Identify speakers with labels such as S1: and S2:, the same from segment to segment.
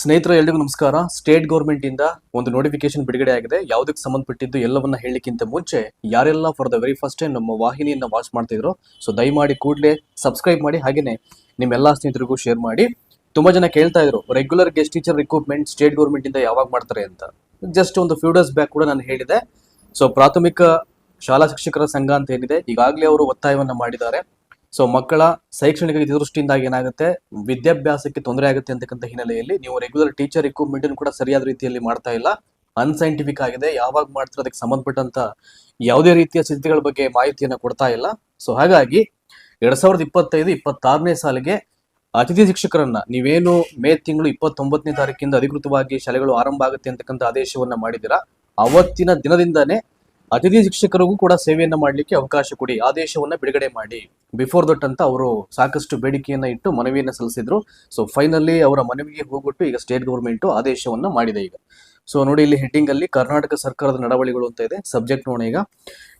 S1: ಸ್ನೇಹಿತರೆ, ಎಲ್ರಿಗೂ ನಮಸ್ಕಾರ. ಸ್ಟೇಟ್ ಗೌರ್ಮೆಂಟ್ ಇಂದ ಒಂದು ನೋಟಿಫಿಕೇಶನ್ ಬಿಡುಗಡೆ ಆಗಿದೆ. ಯಾವುದಕ್ಕೆ ಸಂಬಂಧಪಟ್ಟಿದ್ದು ಎಲ್ಲವನ್ನ ಹೇಳಿಕ್ಕಿಂತ ಮುಂಚೆ ಯಾರೆಲ್ಲ for the very first time ನಮ್ಮ ವಾಹಿನಿಯನ್ನ ವಾಚ್ ಮಾಡ್ತಿದ್ರು ಸೊ ದಯಮಾಡಿ ಕೂಡಲೇ ಸಬ್ಸ್ಕ್ರೈಬ್ ಮಾಡಿ. ಹಾಗೇನೆ ನಿಮ್ಮೆಲ್ಲಾ ಸ್ನೇಹಿತರಿಗೂ ಶೇರ್ ಮಾಡಿ. ತುಂಬಾ ಜನ ಕೇಳ್ತಾ ಇದ್ರು regular guest teacher recruitment state government ಇಂದ ಯಾವಾಗ ಮಾಡ್ತಾರೆ ಅಂತ? ಜಸ್ಟ್ ಒಂದು ಫ್ಯೂ ಡೇಸ್ ಬ್ಯಾಕ್ ಕೂಡ ನಾನು ಹೇಳಿದೆ. ಸೊ ಪ್ರಾಥಮಿಕ ಶಾಲಾ ಶಿಕ್ಷಕರ ಸಂಘ ಅಂತ ಏನಿದೆ, ಈಗಾಗಲೇ ಅವರು ಒತ್ತಾಯವನ್ನ ಮಾಡಿದ್ದಾರೆ. ಸೊ ಮಕ್ಕಳ ಶೈಕ್ಷಣಿಕ ಹಿತದೃಷ್ಟಿಯಿಂದಾಗಿ ಏನಾಗುತ್ತೆ? ವಿದ್ಯಾಭ್ಯಾಸಕ್ಕೆ ತೊಂದರೆ ಆಗುತ್ತೆ ಅಂತಕ್ಕಂಥ ಹಿನ್ನೆಲೆಯಲ್ಲಿ ನೀವು ರೆಗ್ಯುಲರ್ ಟೀಚರ್ ರಿಕ್ರೂಟ್ಮೆಂಟ್ ಕೂಡ ಸರಿಯಾದ ರೀತಿಯಲ್ಲಿ ಮಾಡ್ತಾ ಇಲ್ಲ. ಅನ್ಸೈಂಟಿಫಿಕ್ ಆಗಿದೆ. ಯಾವಾಗ ಮಾಡ್ತಾರೆ ಅದಕ್ಕೆ ಸಂಬಂಧಪಟ್ಟಂತ ಯಾವುದೇ ರೀತಿಯ ಸ್ಥಿತಿಗಳ ಬಗ್ಗೆ ಮಾಹಿತಿಯನ್ನು ಕೊಡ್ತಾ ಇಲ್ಲ. ಸೊ ಹಾಗಾಗಿ ಎರಡ್ ಸಾವಿರದ ಇಪ್ಪತ್ತೈದು, ಇಪ್ಪತ್ತಾರನೇ ಸಾಲಿಗೆ ಅತಿಥಿ ಶಿಕ್ಷಕರನ್ನ ನೀವೇನು ಮೇ ತಿಂಗಳು ಇಪ್ಪತ್ತೊಂಬತ್ತನೇ ತಾರೀಕಿಂದ ಅಧಿಕೃತವಾಗಿ ಶಾಲೆಗಳು ಆರಂಭ ಆಗುತ್ತೆ ಅಂತಕ್ಕಂಥ ಆದೇಶವನ್ನ ಮಾಡಿದಿರಾ ಅವತ್ತಿನ ದಿನದಿಂದಾನೇ ಅತಿಥಿ ಶಿಕ್ಷಕರಿಗೂ ಕೂಡ ಸೇವೆಯನ್ನ ಮಾಡಲಿಕ್ಕೆ ಅವಕಾಶ ಕೊಡಿ, ಆದೇಶವನ್ನ ಬಿಡುಗಡೆ ಮಾಡಿ. ಬಿಫೋರ್ ದಟ್ ಅಂತ ಅವರು ಸಾಕಷ್ಟು ಬೇಡಿಕೆಯನ್ನ ಇಟ್ಟು ಮನವಿಯನ್ನ ಸಲ್ಲಿಸಿದ್ರು. ಸೊ ಫೈನಲಿ ಅವರ ಮನವಿಗೆ ಹೋಗ್ಬಿಟ್ಟು ಈಗ ಸ್ಟೇಟ್ ಗೌರ್ಮೆಂಟ್ ಆದೇಶವನ್ನ ಮಾಡಿದೆ ಈಗ. ಸೊ ನೋಡಿ ಇಲ್ಲಿ ಹೆಡ್ಡಿಂಗ್ ಅಲ್ಲಿ ಕರ್ನಾಟಕ ಸರ್ಕಾರದ ನಡವಳಿಗಳು ಅಂತ ಇದೆ. ಸಬ್ಜೆಕ್ಟ್ ನೋಡಿ ಈಗ.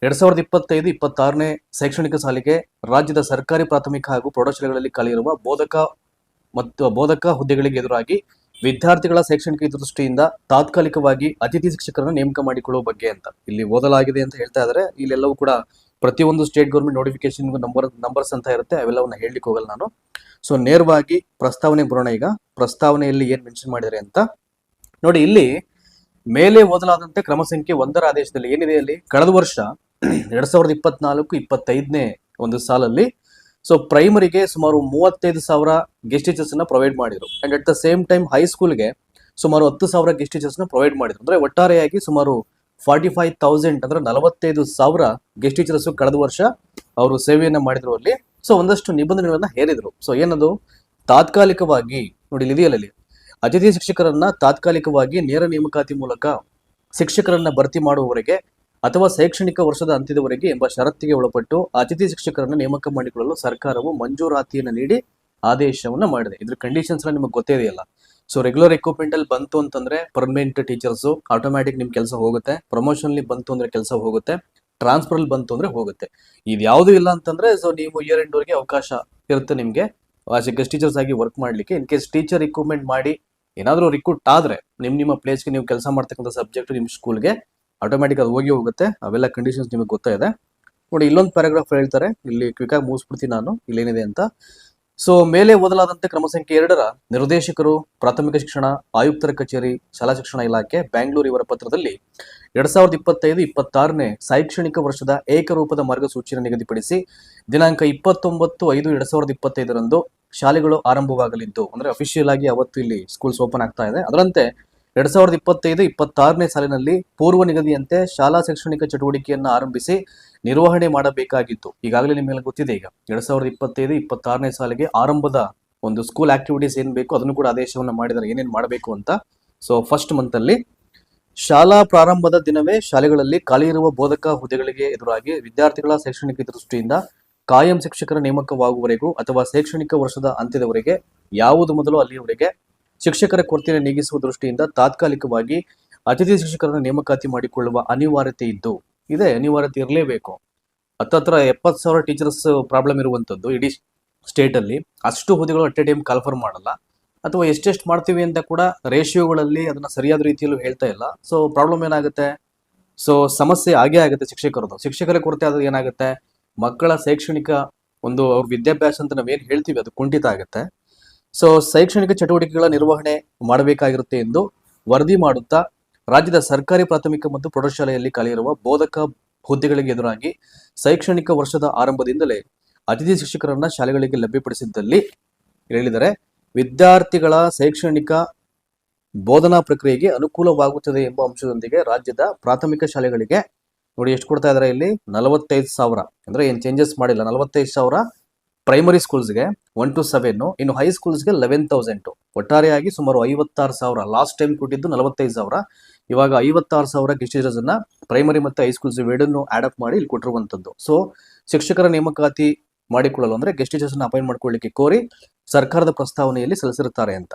S1: ಎರಡ್ ಸಾವಿರದ ಇಪ್ಪತ್ತೈದು, ಇಪ್ಪತ್ತಾರನೇ ಶೈಕ್ಷಣಿಕ ಸಾಲಿಗೆ ರಾಜ್ಯದ ಸರ್ಕಾರಿ ಪ್ರಾಥಮಿಕ ಹಾಗೂ ಪ್ರೌಢಶಾಲೆಗಳಲ್ಲಿ ಕಲಿಯಿರುವ ಬೋಧಕ ಮತ್ತು ಬೋಧಕ ಹುದ್ದೆಗಳಿಗೆ ಎದುರಾಗಿ ವಿದ್ಯಾರ್ಥಿಗಳ ಶೈಕ್ಷಣಿಕ ದೃಷ್ಟಿಯಿಂದ ತಾತ್ಕಾಲಿಕವಾಗಿ ಅತಿಥಿ ಶಿಕ್ಷಕರನ್ನು ನೇಮಕ ಮಾಡಿಕೊಳ್ಳುವ ಬಗ್ಗೆ ಅಂತ ಇಲ್ಲಿ ಓದಲಾಗಿದೆ ಅಂತ ಹೇಳ್ತಾ ಇದ್ದಾರೆ ಇಲ್ಲೆಲ್ಲವೂ ಕೂಡ ಪ್ರತಿಯೊಂದು state government notification number numbers ಅಂತ ಇರುತ್ತೆ. ಅವೆಲ್ಲವನ್ನ ಹೇಳಲಿಕ್ಕೆ ಹೋಗಲ್ಲ ನಾನು. ಸೊ ನೇರವಾಗಿ ಪ್ರಸ್ತಾವನೆ ಬರೋಣ ಈಗ. ಪ್ರಸ್ತಾವನೆಯಲ್ಲಿ ಏನ್ ಮೆನ್ಷನ್ ಮಾಡಿದ್ದಾರೆ ಅಂತ. ನೋಡಿ, ಇಲ್ಲಿ ಮೇಲೆ ಓದಲಾದಂತೆ ಕ್ರಮ ಸಂಖ್ಯೆ ಒಂದರ ಆದೇಶದಲ್ಲಿ ಏನಿದೆ ಅಲ್ಲಿ? ಕಳೆದ ವರ್ಷ, ಎರಡ್ ಸಾವಿರದ ಇಪ್ಪತ್ನಾಲ್ಕು, ಇಪ್ಪತ್ತೈದನೇ ಒಂದು ಸಾಲಲ್ಲಿ ಸೊ ಪ್ರೈಮರಿಗೆ ಸುಮಾರು ಮೂವತ್ತೈದು ಸಾವಿರ ಗೆಸ್ಟ್ ಟೀಚರ್ಸ್ನ ಪ್ರೊವೈಡ್ ಮಾಡಿದ್ರು. And at the same time ಹೈಸ್ಕೂಲ್ಗೆ ಸುಮಾರು ಹತ್ತು ಸಾವಿರ ಗೆಸ್ಟ್ ಟೀಚರ್ಸ್ನ ಪ್ರೊವೈಡ್ ಮಾಡಿದ್ರು. ಅಂದ್ರೆ ಒಟ್ಟಾರೆಯಾಗಿ ಸುಮಾರು ಫಾರ್ಟಿ ಫೈವ್ ತೌಸಂಡ್ ಅಂದ್ರೆ ನಲವತ್ತೈದು ಸಾವಿರ ಗೆಸ್ಟ್ ಟೀಚರ್ಸ್ ಕಳೆದ ವರ್ಷ ಅವರು ಸೇವೆಯನ್ನ ಮಾಡಿದ್ರು ಅಲ್ಲಿ. ಸೊ ಒಂದಷ್ಟು ನಿಬಂಧನೆಗಳನ್ನ ಹೇರಿದ್ರು. ಸೊ ಏನದು? ತಾತ್ಕಾಲಿಕವಾಗಿ ನೋಡಿ ಲಿದಿಯಲ್ಲಿ ಅತಿಥಿ ಶಿಕ್ಷಕರನ್ನ ತಾತ್ಕಾಲಿಕವಾಗಿ ನೇರ ನೇಮಕಾತಿ ಮೂಲಕ ಶಿಕ್ಷಕರನ್ನ ಭರ್ತಿ ಮಾಡುವವರೆಗೆ ಅಥವಾ ಶೈಕ್ಷಣಿಕ ವರ್ಷದ ಅಂತ್ಯದವರೆಗೆ ಎಂಬ ಷರತ್ತಿಗೆ ಒಳಪಟ್ಟು ಅತಿಥಿ ಶಿಕ್ಷಕರನ್ನು ನೇಮಕ ಮಾಡಿಕೊಳ್ಳಲು ಸರ್ಕಾರವು ಮಂಜೂರಾತಿಯನ್ನು ನೀಡಿ ಆದೇಶವನ್ನ ಮಾಡಿದೆ. ಇದ್ರ ಕಂಡೀಷನ್ಸ್ ನಿಮಗೆ ಗೊತ್ತೇ ಇದೆಯಲ್ಲ. ಸೊ ರೆಗ್ಯುಲರ್ ಎಕ್ವಿಪ್ಮೆಂಟ್ ಅಲ್ಲಿ ಬಂತು ಅಂತಂದ್ರೆ ಪರ್ಮನೆಂಟ್ ಟೀಚರ್ಸ್ ಆಟೋಮ್ಯಾಟಿಕ್ ನಿಮ್ ಕೆಲಸ ಹೋಗುತ್ತೆ. ಪ್ರಮೋಷನ್ ಬಂತು ಅಂದ್ರೆ ಕೆಲಸ ಹೋಗುತ್ತೆ. ಟ್ರಾನ್ಸ್ಫರ್ ಅಲ್ಲಿ ಬಂತು ಅಂದ್ರೆ ಹೋಗುತ್ತೆ. ಇದು ಯಾವುದು ಇಲ್ಲ ಅಂತಂದ್ರೆ ಸೊ ನೀವು ಇಯರ್ ಎಂಡ್ ವರೆಗೆ ಅವಕಾಶ ಇರುತ್ತೆ ನಿಮ್ಗೆ. ಗೆಸ್ಟ್ ಟೀಚರ್ಸ್ ಆಗಿ ವರ್ಕ್ ಮಾಡ್ಲಿಕ್ಕೆ. ಇನ್ ಕೇಸ್ ಟೀಚರ್ ರಿಕ್ರೂಟ್ಮೆಂಟ್ ಮಾಡಿ ಏನಾದರೂ ರಿಕ್ರೂಟ್ ಆದ್ರೆ, ನಿಮ್ ನಿಮ್ಮ ಪ್ಲೇಸ್ಗೆ ನೀವು ಕೆಲಸ ಮಾಡ್ತಕ್ಕಂಥ ಸಬ್ಜೆಕ್ಟ್ ನಿಮ್ಮ ಸ್ಕೂಲ್ಗೆ ಆಟೋಮ್ಯಾಟಿಕ್ ಅದು ಹೋಗಿ ಹೋಗುತ್ತೆ. ಅವೆಲ್ಲ ಕಂಡೀಷನ್ಸ್ ನಿಮಗೆ ಗೊತ್ತಾ ಇದೆ. ನೋಡಿ, ಇಲ್ಲೊಂದು ಪ್ಯಾರಾಗ್ರಾಫ್ ಹೇಳ್ತಾರೆ. ಇಲ್ಲಿ ಕ್ವಿಕ್ ಆಗಿ ಮುಗಿಸ್ಬಿಡ್ತೀನಿ ನಾನು. ಇಲ್ಲೇನಿದೆ ಅಂತ. ಸೊ ಮೇಲೆ ಓದಲಾದಂತೆ ಕ್ರಮ ಸಂಖ್ಯೆ ಎರಡರ ನಿರ್ದೇಶಕರು, ಪ್ರಾಥಮಿಕ ಶಿಕ್ಷಣ, ಆಯುಕ್ತರ ಕಚೇರಿ, ಶಾಲಾ ಶಿಕ್ಷಣ ಇಲಾಖೆ ಬ್ಯಾಂಗ್ಳೂರು ಇವರ ಪತ್ರದಲ್ಲಿ ಎರಡ್ ಸಾವಿರದ ಇಪ್ಪತ್ತೈದು, ಇಪ್ಪತ್ತಾರನೇ ಶೈಕ್ಷಣಿಕ ವರ್ಷದ ಏಕರೂಪದ ಮಾರ್ಗಸೂಚಿಯನ್ನು ನಿಗದಿಪಡಿಸಿ ದಿನಾಂಕ ಇಪ್ಪತ್ತೊಂಬತ್ತು ಐದು ಎರಡ್ ಸಾವಿರದ ಇಪ್ಪತ್ತೈದರಂದು ಶಾಲೆಗಳು ಆರಂಭವಾಗಲಿದ್ದು. ಅಂದ್ರೆ ಅಫಿಷಿಯಲ್ ಆಗಿ ಅವತ್ತು ಇಲ್ಲಿ ಸ್ಕೂಲ್ಸ್ ಓಪನ್ ಆಗ್ತಾ ಇದೆ. ಅದರಂತೆ ಎರಡ್ ಸಾವಿರದ ಇಪ್ಪತ್ತೈದು, ಇಪ್ಪತ್ತಾರನೇ ಸಾಲಿನಲ್ಲಿ ಪೂರ್ವ ನಿಗದಿಯಂತೆ ಶಾಲಾ ಶೈಕ್ಷಣಿಕ ಚಟುವಟಿಕೆಯನ್ನು ಆರಂಭಿಸಿ ನಿರ್ವಹಣೆ ಮಾಡಬೇಕಾಗಿತ್ತು. ಈಗಾಗಲೇ ನಿಮಗೆ ಗೊತ್ತಿದೆ ಈಗ. ಎರಡ್ ಸಾವಿರದ ಇಪ್ಪತ್ತೈದು, ಇಪ್ಪತ್ತಾರನೇ ಸಾಲಿಗೆ ಆರಂಭದ ಒಂದು ಸ್ಕೂಲ್ ಆಕ್ಟಿವಿಟೀಸ್ ಏನ್ ಬೇಕು, ಅದನ್ನು ಕೂಡ ಆದೇಶವನ್ನು ಮಾಡಿದರೆ ಏನೇನ್ ಮಾಡಬೇಕು ಅಂತ. ಸೊ ಫಸ್ಟ್ ಮಂತ್ ಅಲ್ಲಿ ಶಾಲಾ ಪ್ರಾರಂಭದ ದಿನವೇ ಶಾಲೆಗಳಲ್ಲಿ ಖಾಲಿ ಇರುವ ಬೋಧಕ ಹುದ್ದೆಗಳಿಗೆ ಎದುರಾಗಿ ವಿದ್ಯಾರ್ಥಿಗಳ ಶೈಕ್ಷಣಿಕ ದೃಷ್ಟಿಯಿಂದ ಕಾಯಂ ಶಿಕ್ಷಕರ ನೇಮಕವಾಗುವವರೆಗೂ ಅಥವಾ ಶೈಕ್ಷಣಿಕ ವರ್ಷದ ಅಂತ್ಯದವರೆಗೆ, ಯಾವುದು ಮೊದಲು ಅಲ್ಲಿಯವರೆಗೆ ಶಿಕ್ಷಕರ ಕೊರತೆಯನ್ನು ನೀಗಿಸುವ ದೃಷ್ಟಿಯಿಂದ ತಾತ್ಕಾಲಿಕವಾಗಿ ಅತಿಥಿ ಶಿಕ್ಷಕರನ್ನು ನೇಮಕಾತಿ ಮಾಡಿಕೊಳ್ಳುವ ಅನಿವಾರ್ಯತೆ ಇದ್ದು, ಇದೆ ಅನಿವಾರ್ಯತೆ ಇರಲೇಬೇಕು. ಹತ್ತತ್ರ ಎಪ್ಪತ್ತು ಸಾವಿರ ಟೀಚರ್ಸ್ ಪ್ರಾಬ್ಲಮ್ ಇರುವಂಥದ್ದು ಇಡೀ ಸ್ಟೇಟ್ ಅಲ್ಲಿ ಅಷ್ಟು ಹುದ್ದೆಗಳು ಅಟ್ ಎ ಟೈಮ್ ಕಲ್ಫರ್ ಮಾಡಲ್ಲ. ಅಥವಾ ಎಷ್ಟೆಷ್ಟು ಮಾಡ್ತೀವಿ ಅಂತ ಕೂಡ ರೇಷಿಯೋಗಳಲ್ಲಿ ಅದನ್ನ ಸರಿಯಾದ ರೀತಿಯಲ್ಲೂ ಹೇಳ್ತಾ ಇಲ್ಲ. ಸೊ, ಪ್ರಾಬ್ಲಮ್ ಏನಾಗುತ್ತೆ? ಸೊ, ಸಮಸ್ಯೆ ಆಗೇ ಆಗುತ್ತೆ ಶಿಕ್ಷಕರದು ಶಿಕ್ಷಕರ ಕೊರತೆ ಆದ್ರೆ ಏನಾಗುತ್ತೆ? ಮಕ್ಕಳ ಶೈಕ್ಷಣಿಕ ಒಂದು ಅವ್ರ ವಿದ್ಯಾಭ್ಯಾಸ ಅಂತ ನಾವೇನು ಹೇಳ್ತೀವಿ, ಅದು ಕುಂಠಿತ ಆಗುತ್ತೆ. ಸೊ ಶೈಕ್ಷಣಿಕ ಚಟುವಟಿಕೆಗಳ ನಿರ್ವಹಣೆ ಮಾಡಬೇಕಾಗಿರುತ್ತೆ ಎಂದು ವರದಿ ಮಾಡುತ್ತಾ ರಾಜ್ಯದ ಸರ್ಕಾರಿ ಪ್ರಾಥಮಿಕ ಮತ್ತು ಪ್ರೌಢಶಾಲೆಯಲ್ಲಿ ಖಾಲಿಯಿರುವ ಬೋಧಕ ಹುದ್ದೆಗಳಿಗೆ ಎದುರಾಗಿ ಶೈಕ್ಷಣಿಕ ವರ್ಷದ ಆರಂಭದಿಂದಲೇ ಅತಿಥಿ ಶಿಕ್ಷಕರನ್ನ ಶಾಲೆಗಳಿಗೆ ಲಭ್ಯಪಡಿಸಿದ್ದಲ್ಲಿ ಹೇಳಿದರೆ, ವಿದ್ಯಾರ್ಥಿಗಳ ಶೈಕ್ಷಣಿಕ ಬೋಧನಾ ಪ್ರಕ್ರಿಯೆಗೆ ಅನುಕೂಲವಾಗುತ್ತದೆ ಎಂಬ ಅಂಶದೊಂದಿಗೆ ರಾಜ್ಯದ ಪ್ರಾಥಮಿಕ ಶಾಲೆಗಳಿಗೆ ನೋಡಿ ಎಷ್ಟು ಕೊಡ್ತಾ ಇದಾರೆ ಇಲ್ಲಿ? ನಲವತ್ತೈದು ಸಾವಿರ. ಅಂದ್ರೆ ಏನ್ ಚೇಂಜಸ್ ಮಾಡಿಲ್ಲ, ನಲವತ್ತೈದು ಸಾವಿರ ಪ್ರೈಮರಿ ಸ್ಕೂಲ್ಸ್ಗೆ ಒನ್ ಟು ಸೆವೆನ್ ಇನ್ನು ಹೈ ಸ್ಕೂಲ್ಸ್ಗೆ ಲೆವೆನ್ ತೌಸಂಡ್ ಒಟ್ಟಾರೆಯಾಗಿ ಸುಮಾರು ಐವತ್ತಾರು ಸಾವಿರ. ಲಾಸ್ಟ್ ಟೈಮ್ ಕೊಟ್ಟಿದ್ದು ನಲವತ್ತೈದು ಸಾವಿರ. ಇವಾಗ ಐವತ್ತಾರು ಸಾವಿರ ಟೀಚರ್ಸ್ ಅನ್ನ ಪ್ರೈಮರಿ ಮತ್ತೆ ಹೈಸ್ಕೂಲ್ಸ್ ಎರಡನ್ನು ಆಡ್ ಅಪ್ ಮಾಡಿ ಇಲ್ಲಿ ಕೊಟ್ಟಿರುವಂತದ್ದು ಸೊ ಶಿಕ್ಷಕರ ನೇಮಕಾತಿ ಮಾಡಿಕೊಳ್ಳಲು ಅಂದ್ರೆ ಗೆಸ್ಟ್ ಟೀಚರ್ಸ್ ಅಪಾಯಿಂಟ್ ಮಾಡ್ಕೊಳ್ಳಿಕ್ಕೆ ಕೋರಿ ಸರ್ಕಾರದ ಪ್ರಸ್ತಾವನೆಯಲ್ಲಿ ಸಲ್ಲಿಸಿರುತ್ತಾರೆ ಅಂತ.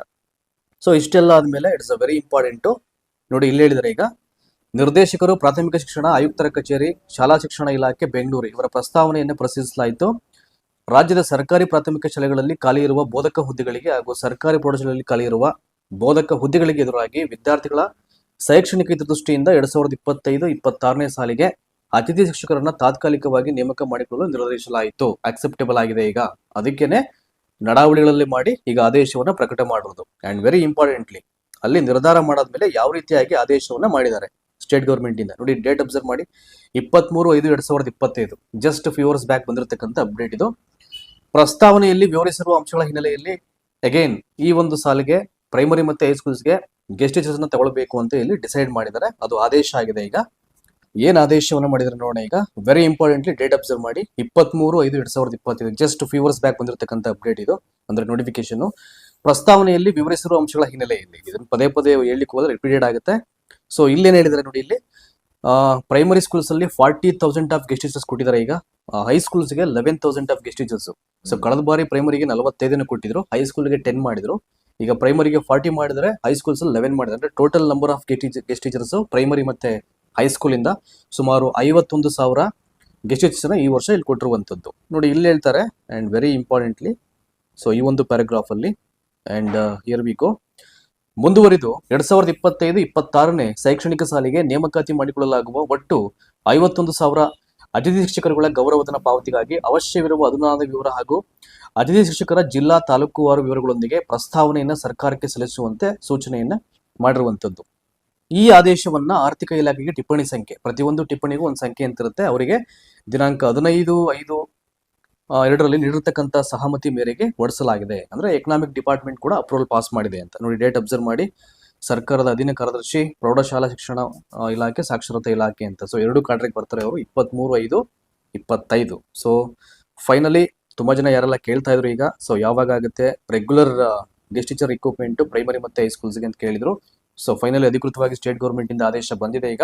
S1: ಸೊ ಇಷ್ಟೆಲ್ಲ ಆದ್ಮೇಲೆ ಇಟ್ಸ್ ಅ ವೆರಿ ಇಂಪಾರ್ಟೆಂಟ್ ನೋಡಿ ಇಲ್ಲಿ ಹೇಳಿದರೆ ಈಗ, ನಿರ್ದೇಶಕರು ಪ್ರಾಥಮಿಕ ಶಿಕ್ಷಣ, ಆಯುಕ್ತರ ಕಚೇರಿ, ಶಾಲಾ ಶಿಕ್ಷಣ ಇಲಾಖೆ, ಬೆಂಗಳೂರು ಇವರ ಪ್ರಸ್ತಾವನೆಯನ್ನು ಪ್ರಶ್ನಿಸಲಾಯಿತು ರಾಜ್ಯದ ಸರ್ಕಾರಿ ಪ್ರಾಥಮಿಕ ಶಾಲೆಗಳಲ್ಲಿ ಖಾಲಿ ಇರುವ ಬೋಧಕ ಹುದ್ದೆಗಳಿಗೆ ಹಾಗೂ ಸರ್ಕಾರಿ ಪ್ರೌಢಶಾಲೆಯಲ್ಲಿ ಖಾಲಿ ಇರುವ ಬೋಧಕ ಹುದ್ದೆಗಳಿಗೆ ಎದುರಾಗಿ ವಿದ್ಯಾರ್ಥಿಗಳ ಶೈಕ್ಷಣಿಕ ಹಿತದೃಷ್ಟಿಯಿಂದ ಎರಡ್ ಸಾವಿರದ ಇಪ್ಪತ್ತೈದು ಇಪ್ಪತ್ತಾರನೇ ಸಾಲಿಗೆ ಅತಿಥಿ ಶಿಕ್ಷಕರನ್ನ ತಾತ್ಕಾಲಿಕವಾಗಿ ನೇಮಕ ಮಾಡಿಕೊಳ್ಳಲು ನಿರ್ಧರಿಸಲಾಯಿತು. ಅಕ್ಸೆಪ್ಟೇಬಲ್ ಆಗಿದೆ ಈಗ. ಅದಕ್ಕೇನೆ ನಡಾವಳಿಗಳಲ್ಲಿ ಮಾಡಿ ಈಗ ಆದೇಶವನ್ನ ಪ್ರಕಟ ಮಾಡುವುದು. ಅಂಡ್ ವೆರಿ ಇಂಪಾರ್ಟೆಂಟ್ಲಿ ಅಲ್ಲಿ ನಿರ್ಧಾರ ಮಾಡಾದ್ಮೇಲೆ ಯಾವ ರೀತಿಯಾಗಿ ಆದೇಶವನ್ನ ಮಾಡಿದ್ದಾರೆ? ಸ್ಟೇಟ್ ಗೌರ್ಮೆಂಟ್ ಇಂದ. ನೋಡಿ ಡೇಟ್ ಅಬ್ಸರ್ವ್ ಮಾಡಿ. ಇಪ್ಪತ್ಮೂರು ಐದು ಎರಡ್ ಸಾವಿರದ ಇಪ್ಪತ್ತೈದು. ಜಸ್ಟ್ ಫ್ಯೂ ಅವರ್ಸ್ ಬ್ಯಾಕ್ ಬಂದಿರತಕ್ಕಂಥ ಅಪ್ಡೇಟ್ ಇದು. ಪ್ರಸ್ತಾವನೆಯಲ್ಲಿ ವಿವರಿಸಿರುವ ಅಂಶಗಳ ಹಿನ್ನೆಲೆಯಲ್ಲಿ ಅಗೇನ್ ಈ ಒಂದು ಸಾಲಿಗೆ ಪ್ರೈಮರಿ ಮತ್ತೆ ಹೈಸ್ಕೂಲ್ಸ್ಗೆ ಗೆಸ್ಟ್ ಟೀಚರ್ಸ್ ಅನ್ನ ತಗೊಳ್ಬೇಕು ಅಂತ ಇಲ್ಲಿ ಡಿಸೈಡ್ ಮಾಡಿದ್ದಾರೆ. ಅದು ಆದೇಶ ಆಗಿದೆ ಈಗ. ಏನ್ ಆದೇಶವನ್ನು ಮಾಡಿದ್ರೆ ನೋಡೋಣ ಈಗ. ವೆರಿ ಇಂಪಾರ್ಟೆಂಟ್ಲಿ ಡೇಟ್ ಅಬ್ಸರ್ವ್ ಮಾಡಿ. ಇಪ್ಪತ್ಮೂರು ಐದು ಎರಡ್ ಸಾವಿರದ ಇಪ್ಪತ್ತೈದು ಜಸ್ಟ್ ಫ್ಯೂ ಬ್ಯಾಕ್ ಬಂದಿರತಕ್ಕಂಥ ಅಪ್ಡೇಟ್ ಇದು, ಅಂದ್ರೆ ನೋಟಿಫಿಕೇಶನ್ ಪ್ರಸ್ತಾವನೆಯಲ್ಲಿ ವಿವರಿಸಿರುವ ಅಂಶಗಳ ಹಿನ್ನೆಲೆಯಲ್ಲಿ, ಇದನ್ನು ಪದೇ ಪದೇ ಹೇಳಲಿಕ್ಕೆ ಹೋದ್ರೆ ರಿಪೀಟೆಡ್ ಆಗುತ್ತೆ. ಸೊ ಇಲ್ಲೇನ್ ಹೇಳಿದ್ದಾರೆ ನೋಡಿ ಇಲ್ಲಿ. ಪ್ರೈಮರಿ ಸ್ಕೂಲ್ಸ್ ಅಲ್ಲಿ forty thousand of guest teachers ಕೊಟ್ಟಿದ್ದಾರೆ ಈಗ. ಹೈಸ್ಕೂಲ್ಸ್ಗೆ eleven thousand of guest teachers so ಕಳೆದ ಬಾರಿ ಪ್ರೈಮರಿಗೆ ನಲವತ್ತೈದನ್ನು ಕೊಟ್ಟಿದ್ರು. ಹೈಸ್ಕೂಲ್ಗೆ ಟೆನ್ ಮಾಡಿದ್ರು. ಈಗ ಪ್ರೈಮರಿಗೆ ಫಾರ್ಟಿ ಮಾಡಿದರೆ ಹೈಸ್ಕೂಲ್ಸ್ ಅಲ್ಲಿ ಲೆವೆನ್ ಮಾಡಿದ್ರೆ ಅಂದ್ರೆ total number of guest teachers primary ಮತ್ತೆ ಹೈಸ್ಕೂಲ್ ಇಂದ ಸುಮಾರು ಐವತ್ತೊಂದು ಸಾವಿರ ಗೆಸ್ಟ್ ಟೀಚರ್ಸ್ ಈ ವರ್ಷ ಇಲ್ಲಿ ಕೊಟ್ಟಿರುವಂತದ್ದು ನೋಡಿ ಇಲ್ಲಿ ಹೇಳ್ತಾರೆ ಅಂಡ್ ವೆರಿ ಇಂಪಾರ್ಟೆಂಟ್ಲಿ ಸೊ ಈ ಒಂದು ಪ್ಯಾರಾಗ್ರಾಫ್ ಅಲ್ಲಿ ಅಂಡ್ ಹಿಯರ್ ವಿ ಗೋ ಮುಂದುವರಿದು ಎರಡ್ ಸಾವಿರದ ಇಪ್ಪತ್ತೈದು, ಇಪ್ಪತ್ತಾರನೇ ಶೈಕ್ಷಣಿಕ ಸಾಲಿಗೆ ನೇಮಕಾತಿ ಮಾಡಿಕೊಳ್ಳಲಾಗುವ ಒಟ್ಟು ಐವತ್ತೊಂದು ಸಾವಿರ ಅತಿಥಿ ಶಿಕ್ಷಕರುಗಳ ಗೌರವಧನ ಪಾವತಿಗಾಗಿ ಅವಶ್ಯವಿರುವ ಅನುದಾನದ ವಿವರ ಹಾಗೂ ಅತಿಥಿ ಶಿಕ್ಷಕರ ಜಿಲ್ಲಾ ತಾಲೂಕುವಾರು ವಿವರಗಳೊಂದಿಗೆ ಪ್ರಸ್ತಾವನೆಯನ್ನ ಸರ್ಕಾರಕ್ಕೆ ಸಲ್ಲಿಸುವಂತೆ ಸೂಚನೆಯನ್ನ ಮಾಡಿರುವಂತದ್ದು ಈ ಆದೇಶವನ್ನ ಆರ್ಥಿಕ ಇಲಾಖೆಗೆ ಟಿಪ್ಪಣಿ ಸಂಖ್ಯೆ, ಪ್ರತಿಯೊಂದು ಟಿಪ್ಪಣಿಗೂ ಒಂದು ಸಂಖ್ಯೆ ಅಂತಿರುತ್ತೆ. ಅವರಿಗೆ ದಿನಾಂಕ ಹದಿನೈದು, ಐದು ಎರಡರಲ್ಲಿ ನೀಡಿರ್ತಕ್ಕಂಥ ಸಹಮತಿ ಮೇರೆಗೆ ಹೊಡೆಸಲಾಗಿದೆ. ಅಂದ್ರೆ ಎಕನಾಮಿಕ್ ಡಿಪಾರ್ಟ್ಮೆಂಟ್ ಕೂಡ ಅಪ್ರೂವಲ್ ಪಾಸ್ ಮಾಡಿದೆ ಅಂತ. ನೋಡಿ ಡೇಟ್ ಅಬ್ಸರ್ವ್ ಮಾಡಿ. ಸರ್ಕಾರದ ಅಧೀನ ಕಾರ್ಯದರ್ಶಿ, ಪ್ರೌಢಶಾಲಾ ಶಿಕ್ಷಣ ಇಲಾಖೆ, ಸಾಕ್ಷರತಾ ಇಲಾಖೆ ಅಂತ. ಸೊ ಎರಡು ಕಾಡ್ರಿಗೆ ಬರ್ತಾರೆ ಅವರು. ಇಪ್ಪತ್ಮೂರು, ಐದು, ಇಪ್ಪತ್ತೈದು. ಸೊ ಫೈನಲಿ ತುಂಬಾ ಜನ ಯಾರೆಲ್ಲ ಕೇಳ್ತಾ ಇದ್ರು ಈಗ. ಸೊ ಯಾವಾಗ ಆಗುತ್ತೆ? Regular guest teacher equipment primary ಮತ್ತೆ ಹೈಸ್ಕೂಲ್ಸ್ಗೆ ಅಂತ ಕೇಳಿದ್ರು. ಸೊ ಫೈನಲಿ ಅಧಿಕೃತವಾಗಿ ಸ್ಟೇಟ್ ಗೌರ್ಮೆಂಟ್ ಇಂದ ಆದೇಶ ಬಂದಿದೆ ಈಗ.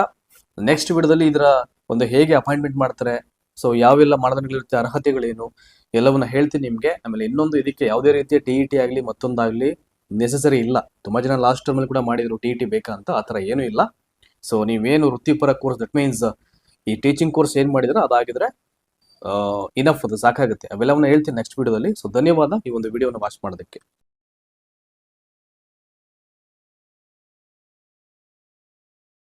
S1: ನೆಕ್ಸ್ಟ್ ವಿಡಿಯೋದಲ್ಲಿ ಇದರ ಒಂದು ಹೇಗೆ ಅಪಾಯಿಂಟ್ಮೆಂಟ್ ಮಾಡ್ತಾರೆ? ಸೊ ಯಾವೆಲ್ಲ ಮಾನದಂಡಗಳಿರುತ್ತೆ, ಅರ್ಹತೆಗಳೇನು, ಎಲ್ಲವನ್ನ ಹೇಳ್ತೀನಿ ನಿಮಗೆ. ಆಮೇಲೆ ಇನ್ನೊಂದು ಇದಕ್ಕೆ ಯಾವುದೇ ರೀತಿಯ ಟಿ ಇ ಟಿ ಆಗಲಿ, ಮತ್ತೊಂದಾಗ್ಲಿ ನೆಸೆಸರಿ ಇಲ್ಲ. ತುಂಬಾ ಜನ ಲಾಸ್ಟ್ ಟರ್ಮಲ್ಲಿ ಕೂಡ ಮಾಡಿದ್ರು ಟಿ ಇ ಟಿ ಬೇಕಾ ಅಂತ, ಆ ಥರ ಏನೂ ಇಲ್ಲ. ಸೊ ನೀವೇನು ವೃತ್ತಿಪರ ಕೋರ್ಸ್ ದಟ್ ಮೀನ್ಸ್ ಈ ಟೀಚಿಂಗ್ ಕೋರ್ಸ್ ಏನ್ ಮಾಡಿದ್ರೆ ಅದಾಗಿದ್ರೆ ಇನಫ್ ಅದು ಸಾಕಾಗುತ್ತೆ. ಅವೆಲ್ಲವನ್ನ ಹೇಳ್ತೀನಿ ನೆಕ್ಸ್ಟ್ ವಿಡಿಯೋದಲ್ಲಿ ಸೊ ಧನ್ಯವಾದ ಈ ಒಂದು ವಿಡಿಯೋನ ವಾಚ್ ಮಾಡೋದಕ್ಕೆ.